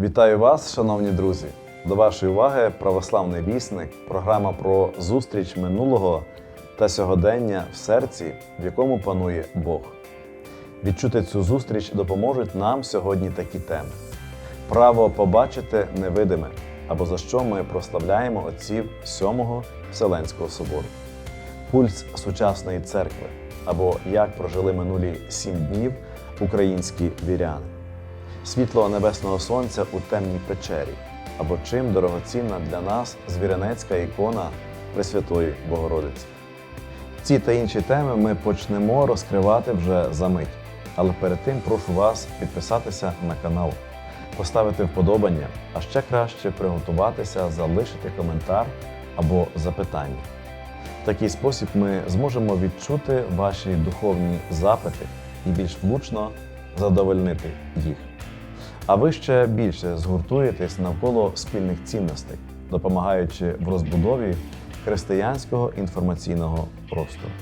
Вітаю вас, шановні друзі! До вашої уваги православний вісник, програма про зустріч минулого та сьогодення в серці, в якому панує Бог. Відчути цю зустріч допоможуть нам сьогодні такі теми: право побачити невидиме, або за що ми прославляємо отців Сьомого Вселенського собору, пульс сучасної церкви, або як прожили минулі сім днів українські віряни світло небесного сонця у темній печері, або чим дорогоцінна для нас звірянецька ікона Пресвятої Богородиці. Ці та інші теми ми почнемо розкривати вже за мить. Але перед тим прошу вас підписатися на канал, поставити вподобання, а ще краще приготуватися, залишити коментар або запитання. В такий спосіб ми зможемо відчути ваші духовні запити і більш влучно задовольнити їх. А ви ще більше згуртуєтесь навколо спільних цінностей, допомагаючи в розбудові християнського інформаційного простору.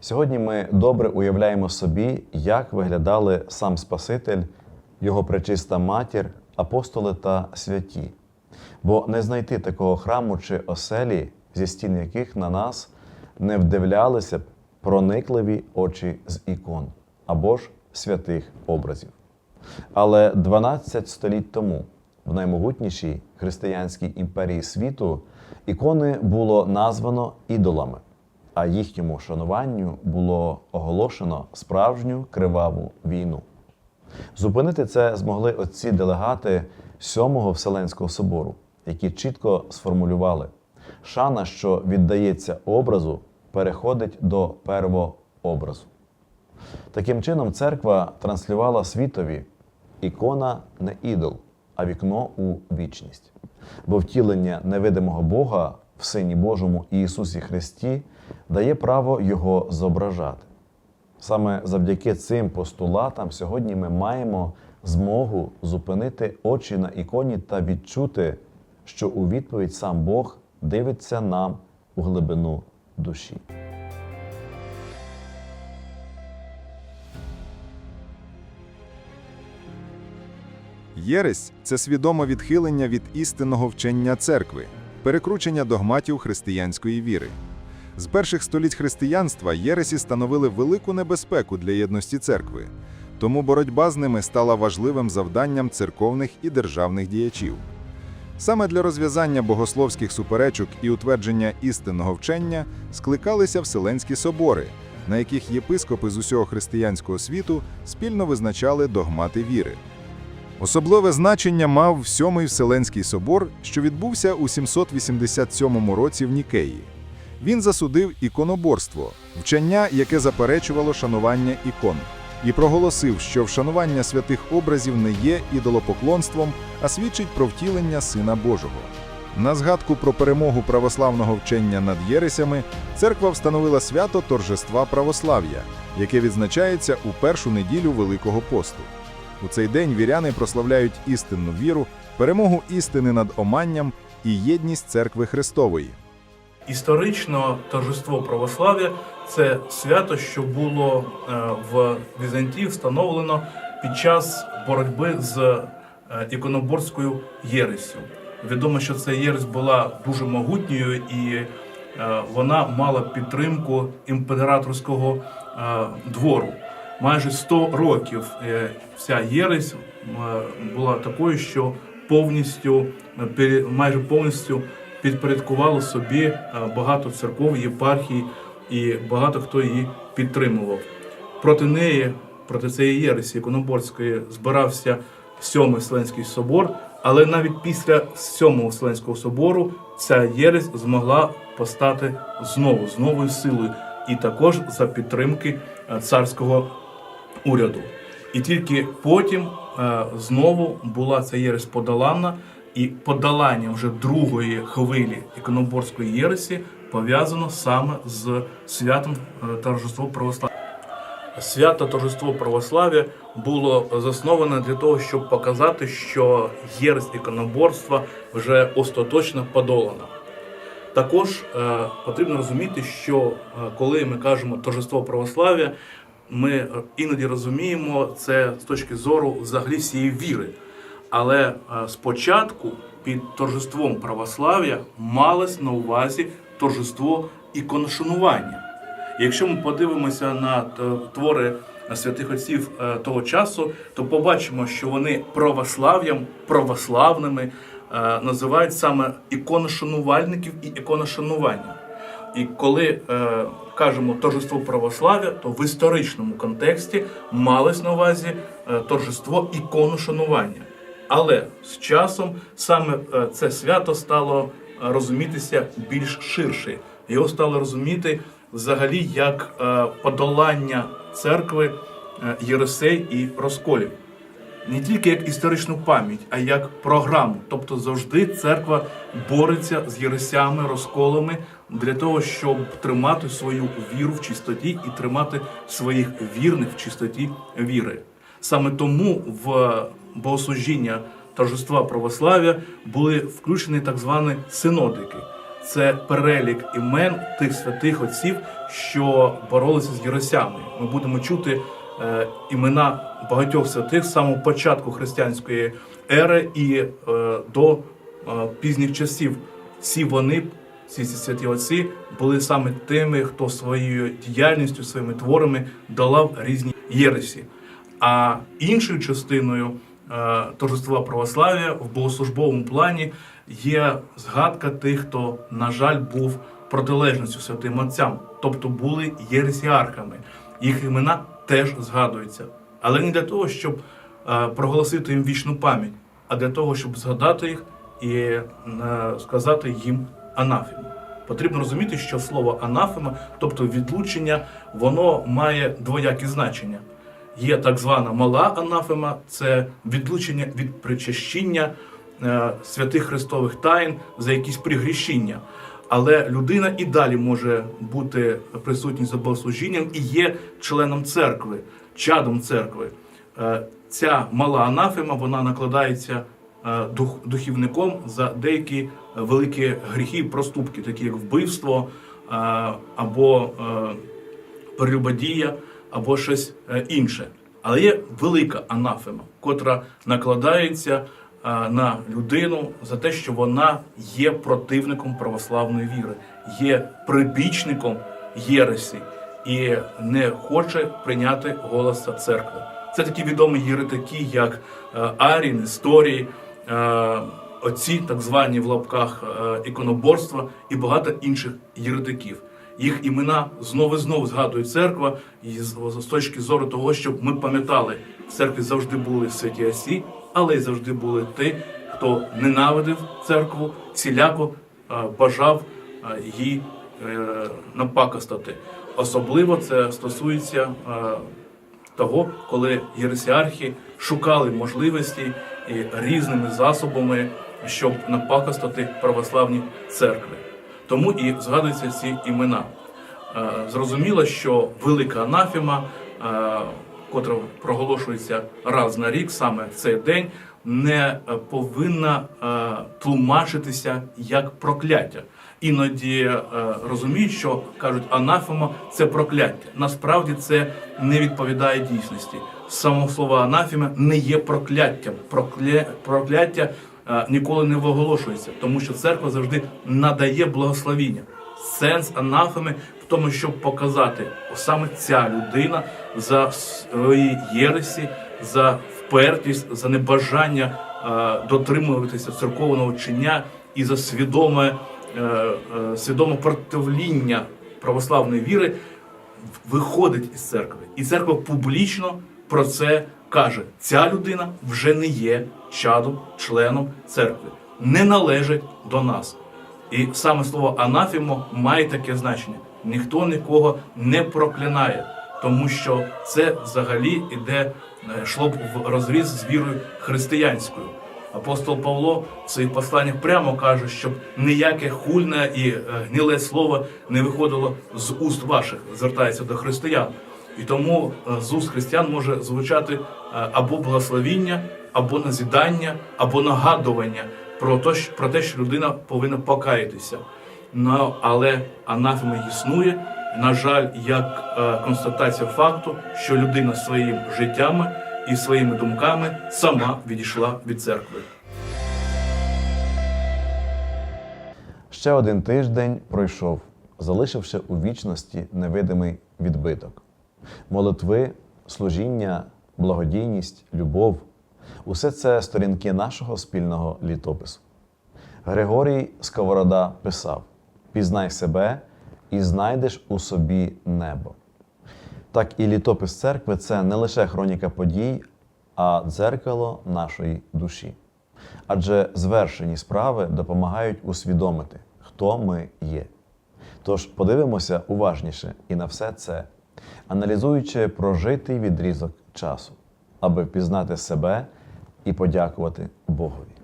Сьогодні ми добре уявляємо собі, як виглядали сам Спаситель, його пречиста матір, апостоли та святі. Бо не знайти такого храму чи оселі, зі стін яких на нас не вдивлялися б проникливі очі з ікон або ж святих образів. Але 12 століть тому, в наймогутнішій християнській імперії світу, ікони було названо ідолами, а їхньому шануванню було оголошено справжню криваву війну. Зупинити це змогли отці делегати Сьомого Вселенського собору, які чітко сформулювали, шана, що віддається образу, переходить до первообразу. Таким чином, церква транслювала світові ікона не ідол, а вікно у вічність. Бо втілення невидимого Бога в Сині Божому Ісусі Христі дає право Його зображати. Саме завдяки цим постулатам сьогодні ми маємо змогу зупинити очі на іконі та відчути, що у відповідь сам Бог дивиться нам у глибину душі. Єресь це свідоме відхилення від істинного вчення церкви, перекручення догматів християнської віри. З перших століть християнства єресі становили велику небезпеку для єдності церкви, тому боротьба з ними стала важливим завданням церковних і державних діячів. Саме для розв'язання богословських суперечок і утвердження істинного вчення скликалися Вселенські собори, на яких єпископи з усього християнського світу спільно визначали догмати віри. Особливе значення мав Сьомий Вселенський собор, що відбувся у 787 році в Нікеї. Він засудив іконоборство, вчення, яке заперечувало шанування ікон, і проголосив, що вшанування святих образів не є ідолопоклонством, а свідчить про втілення Сина Божого. На згадку про перемогу православного вчення над єресями церква встановила свято торжества православ'я, яке відзначається у першу неділю Великого посту. У цей день віряни прославляють істинну віру, перемогу істини над оманням і єдність церкви Христової. Історично торжество православ'я це свято, що було е, в Візантії встановлено під час боротьби з е, іконоборською єресю. Відомо, що ця єресь була дуже могутньою і е, вона мала підтримку імператорського двору. Майже 100 років ця єресь була такою, що повністю майже повністю підпорядкували собі багато церков, єпархій і багато хто її підтримував. Проти неї, проти цієї єресі іконоборської, збирався Сьомий Вселенський собор, але навіть після Сьомого Вселенського собору ця єресь змогла постати знову з новою силою, і також за підтримки царського уряду. І тільки потім е, знову була ця єресь подолана, і подолання вже другої хвилі іконоборської єресі пов'язано саме з святом е, торжества православ'я. Свято торжество православ'я було засноване для того, щоб показати, що єресь іконоборства вже остаточно подолана. Також е, потрібно розуміти, що е, коли ми кажемо торжество православ'я, ми е, іноді розуміємо це з точки зору взагалі всієї віри. Але е, спочатку під торжеством православ'я малось на увазі торжество іконошанування. Якщо ми подивимося на твори святих отців е, того часу, то побачимо, що вони православ'ям, православними е, називають саме іконошанувальників і іконошанування. І коли е, кажемо торжество православ'я, то в історичному контексті малось на увазі торжество іконошанування. Але з часом саме е, це свято стало е, розумітися більш ширше. Його стало розуміти взагалі як е, подолання церкви єресей і розколів не тільки як історичну пам'ять, а як програму. Тобто завжди церква бореться з єресями, розколами для того, щоб тримати свою віру в чистоті і тримати своїх вірних в чистоті віри. Саме тому в богослужіння торжества православ'я були включені так звані синодики. Це перелік імен тих святих отців, що боролися з єресями. Ми будемо чути е, імена багатьох святих з самого початку християнської ери і е, до е, пізніх часів. Всі вони, всі ці святі отці, були саме тими, хто своєю діяльністю, своїми творами долав різні єресі. А іншою частиною е, торжества православ'я в богослужбовому плані є згадка тих, хто, на жаль, був протилежністю святим отцям, тобто були єресіархами. Їх імена теж згадуються, але не для того, щоб е, проголосити їм вічну пам'ять, а для того, щоб згадати їх і е, сказати їм анафему. Потрібно розуміти, що слово анафема, тобто відлучення, воно має двоякі значення. Є так звана мала анафема, це відлучення від причащення е, святих Христових тайн за якісь пригрішіння. Але людина і далі може бути присутній за богослужінням і є членом церкви, чадом церкви. Е, Ця мала анафема вона накладається е, дух, духівником за деякі е, великі гріхи, проступки, такі як вбивство е, або е, перелюбодія, або щось е, інше. Але є велика анафема, котра накладається е, на людину за те, що вона є противником православної віри, є прибічником єресі і не хоче прийняти голоса церкви. Це такі відомі єретики, як е, Арій, Несторій, е, оці так звані в лапках іконоборства і багато інших єретиків. Їх імена знову і знову згадує церква, і з, точки зору того, щоб ми пам'ятали, в церкві завжди були святі осі, але й завжди були ті, хто ненавидив церкву, всіляко е, бажав їй е, напакостати. Особливо це стосується того, коли єресіархи шукали можливості і різними засобами, щоб напакостати православні церкви. Тому і згадуються ці імена. Е, Зрозуміло, що велика анафема, е, котра проголошується раз на рік, саме в цей день, не повинна е, тлумачитися як прокляття. Іноді розуміють, що кажуть, анафема це прокляття. Насправді це не відповідає дійсності. Само слово анафема не є прокляттям. Прокля... Прокляття ніколи не виголошується, тому що церква завжди надає благословіння. Сенс анафеми в тому, щоб показати саме ця людина за свої єресі, за впертість, за небажання е, дотримуватися церковного вчення і за свідоме, е, е, свідоме противління православної віри виходить із церкви. І церква публічно про це каже: ця людина вже не є чадом, членом церкви, не належить до нас. І саме слово анафімо має таке значення: ніхто нікого не проклинає, тому що це взагалі іде е, йшло б в розріз з вірою християнською. Апостол Павло в своїх посланнях прямо каже, щоб ніяке хульне і е, гниле слово не виходило з уст ваших, звертається до християн. І тому е, з уст християн може звучати е, або благословіння, або назідання, або нагадування про те, про те, що людина повинна покаятися. на, але анафема існує. На жаль, як е, констатація факту, що людина своїм життями і своїми думками сама відійшла від церкви. Ще один тиждень пройшов, залишивши у вічності невидимий відбиток. Молитви, служіння, благодійність, любов усе це сторінки нашого спільного літопису. Григорій Сковорода писав: Пізнай себе і знайдеш у собі небо. Так і літопис церкви це не лише хроніка подій, а дзеркало нашої душі. Адже звершені справи допомагають усвідомити, хто ми є. Тож подивимося уважніше і на все це, аналізуючи прожитий відрізок часу, аби впізнати себе і подякувати Богові.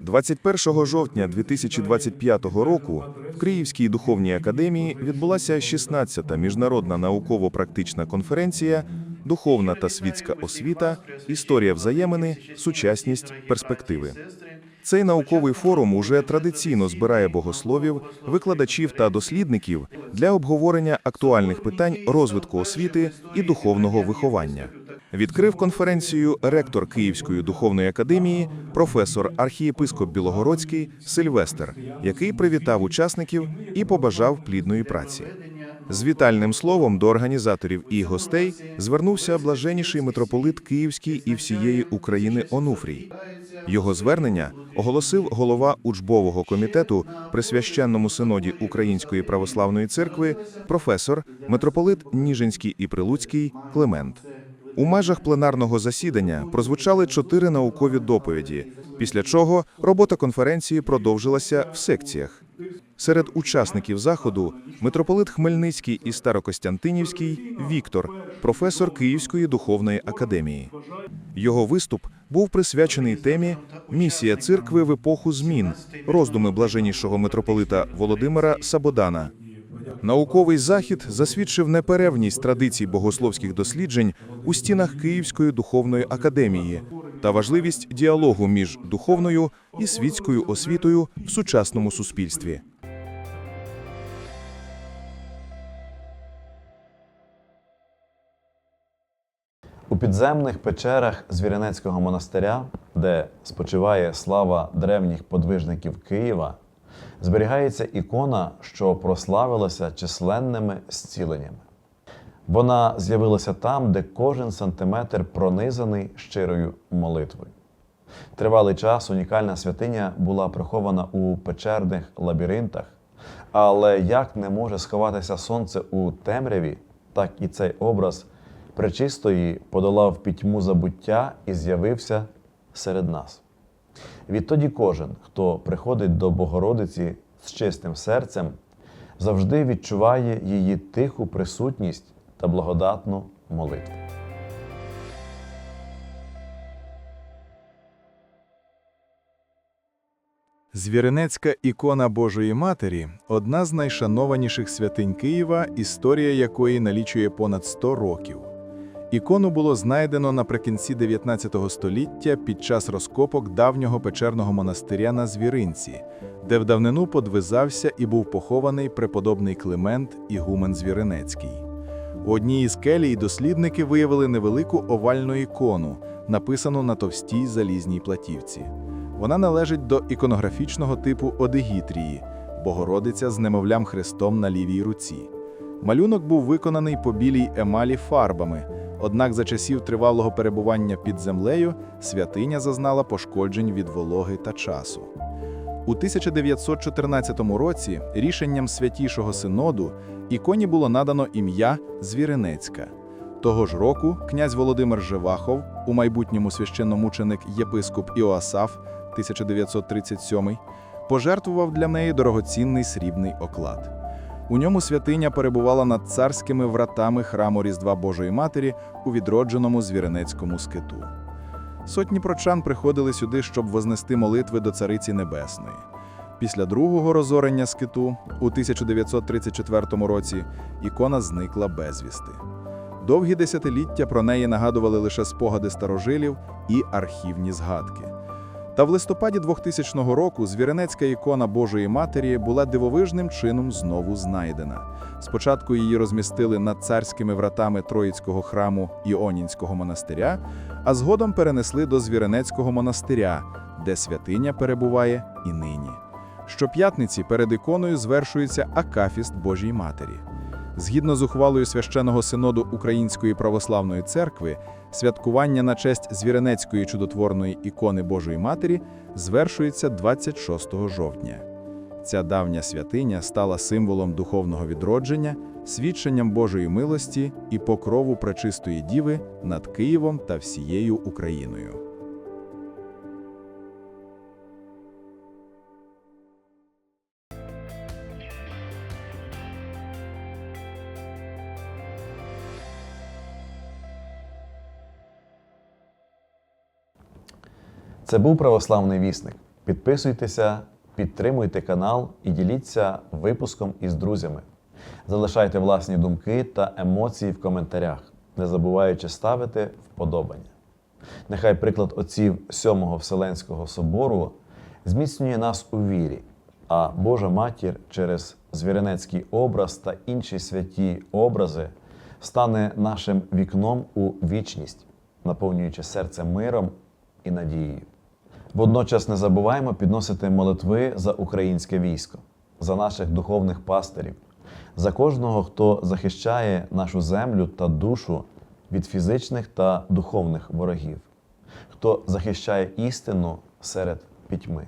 21 жовтня 2025 року в Київській духовній академії відбулася 16-та міжнародна науково-практична конференція Духовна та світська освіта, історія взаємини, сучасність, перспективи. Цей науковий форум уже традиційно збирає богословів, викладачів та дослідників для обговорення актуальних питань розвитку освіти і духовного виховання. Відкрив конференцію ректор Київської духовної академії, професор архієпископ Білогородський Сильвестр, який привітав учасників і побажав плідної праці. З вітальним словом до організаторів і гостей звернувся блаженніший митрополит Київський і всієї України Онуфрій. Його звернення оголосив голова учбового комітету при священному синоді Української православної церкви, професор, митрополит Ніжинський і Прилуцький Климент. У межах пленарного засідання прозвучали чотири наукові доповіді, після чого робота конференції продовжилася в секціях. Серед учасників заходу митрополит Хмельницький і Старокостянтинівський Віктор, професор Київської духовної академії. Його виступ був присвячений темі Місія церкви в епоху змін, роздуми блаженнішого митрополита Володимира Сабодана. Науковий захід засвідчив неперервність традицій богословських досліджень у стінах Київської духовної академії та важливість діалогу між духовною і світською освітою в сучасному суспільстві. У підземних печерах Звірянецького монастиря, де спочиває слава древніх подвижників Києва, зберігається ікона, що прославилася численними зціленнями. Вона з'явилася там, де кожен сантиметр пронизаний щирою молитвою. Тривалий час унікальна святиня була прихована у печерних лабіринтах, але як не може сховатися сонце у темряві, так і цей образ пречистої подолав пітьму забуття і з'явився серед нас. Відтоді кожен, хто приходить до Богородиці з чистим серцем, завжди відчуває її тиху присутність та благодатну молитву. Звіринецька ікона Божої Матері одна з найшанованіших святинь Києва, історія якої налічує понад 100 років. Ікону було знайдено наприкінці 19 століття під час розкопок давнього печерного монастиря на Звіринці, де в давнину подвизався і був похований преподобний Климент Ігумен Звіринецький. У одній із келій дослідники виявили невелику овальну ікону, написану на товстій залізній платівці. Вона належить до іконографічного типу Одегітрії, Богородиця з немовлям Христом на лівій руці. Малюнок був виконаний по білій емалі фарбами, однак за часів тривалого перебування під землею святиня зазнала пошкоджень від вологи та часу. У 1914 році рішенням Святішого Синоду іконі було надано ім'я Звіринецька. Того ж року князь Володимир Живахов, у майбутньому священномученик єпископ Іоасаф 1937, пожертвував для неї дорогоцінний срібний оклад. У ньому святиня перебувала над царськими вратами храму Різдва Божої Матері у відродженому Звіринецькому скиту. Сотні прочан приходили сюди, щоб вознести молитви до Цариці Небесної. Після другого розорення скиту у 1934 році ікона зникла безвісти. Довгі десятиліття про неї нагадували лише спогади старожилів і архівні згадки. Та в листопаді 2000 року звіренецька ікона Божої Матері була дивовижним чином знову знайдена. Спочатку її розмістили над царськими вратами Троїцького храму Іонінського монастиря, а згодом перенесли до Звіренецького монастиря, де святиня перебуває і нині. Щоп'ятниці перед іконою звершується акафіст Божій Матері. Згідно з ухвалою священного синоду Української православної церкви, святкування на честь Звіренецької чудотворної ікони Божої Матері звершується 26 жовтня. Ця давня святиня стала символом духовного відродження, свідченням Божої милості і покрову Пречистої Діви над Києвом та всією Україною. Це був православний вісник. Підписуйтеся, підтримуйте канал і діліться випуском із друзями. Залишайте власні думки та емоції в коментарях, не забуваючи ставити вподобання. Нехай приклад отців Сьомого Вселенського собору зміцнює нас у вірі, а Божа Матір через звіренецький образ та інші святі образи стане нашим вікном у вічність, наповнюючи серце миром і надією. Водночас не забуваємо підносити молитви за українське військо, за наших духовних пастирів, за кожного, хто захищає нашу землю та душу від фізичних та духовних ворогів, хто захищає істину серед пітьми.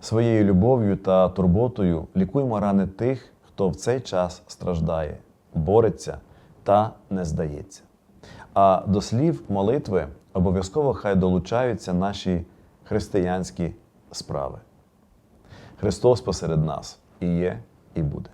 Своєю любов'ю та турботою лікуємо рани тих, хто в цей час страждає, бореться та не здається. А до слів молитви обов'язково хай долучаються наші християнські справи. Христос посеред нас і є, і буде.